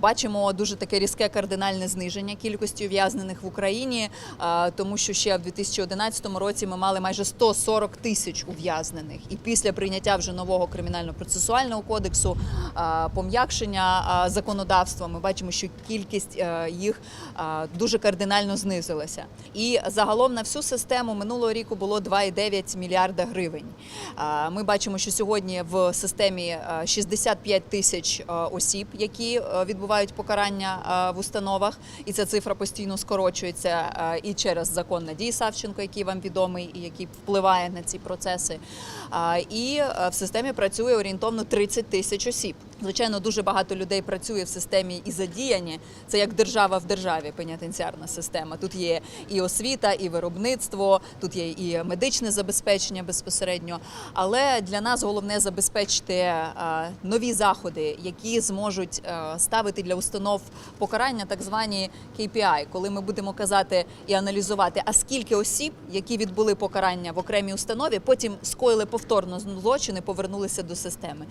Бачимо дуже таке різке кардинальне зниження кількості ув'язнених в Україні, тому що ще в 2011 році ми мали майже 140 тисяч ув'язнених. І після прийняття вже нового кримінально-процесуального кодексу, пом'якшення законодавства, ми бачимо, що кількість е, їх дуже кардинально знизилася. І загалом на всю систему минулого року було 2,9 мільярда гривень. Ми бачимо, що сьогодні в системі е, 65 тисяч е, осіб, які е, відбувають покарання е, в установах, і ця цифра постійно скорочується е, і через закон Надії Савченко, який вам відомий і який впливає на ці процеси. І е, в системі працює орієнтовно 30 тисяч осіб. Звичайно, дуже багато людей працює в системі і задіяні. Це як держава в державі, пенітенціарна система. Тут є і освіта, і виробництво, тут є і медичне забезпечення безпосередньо. Але для нас головне забезпечити нові заходи, які зможуть е, ставити для установ покарання, так звані KPI, коли ми будемо казати і аналізувати, а скільки осіб, які відбули покарання в окремій установі, потім скоїли повторно злочини, повернулися до системи.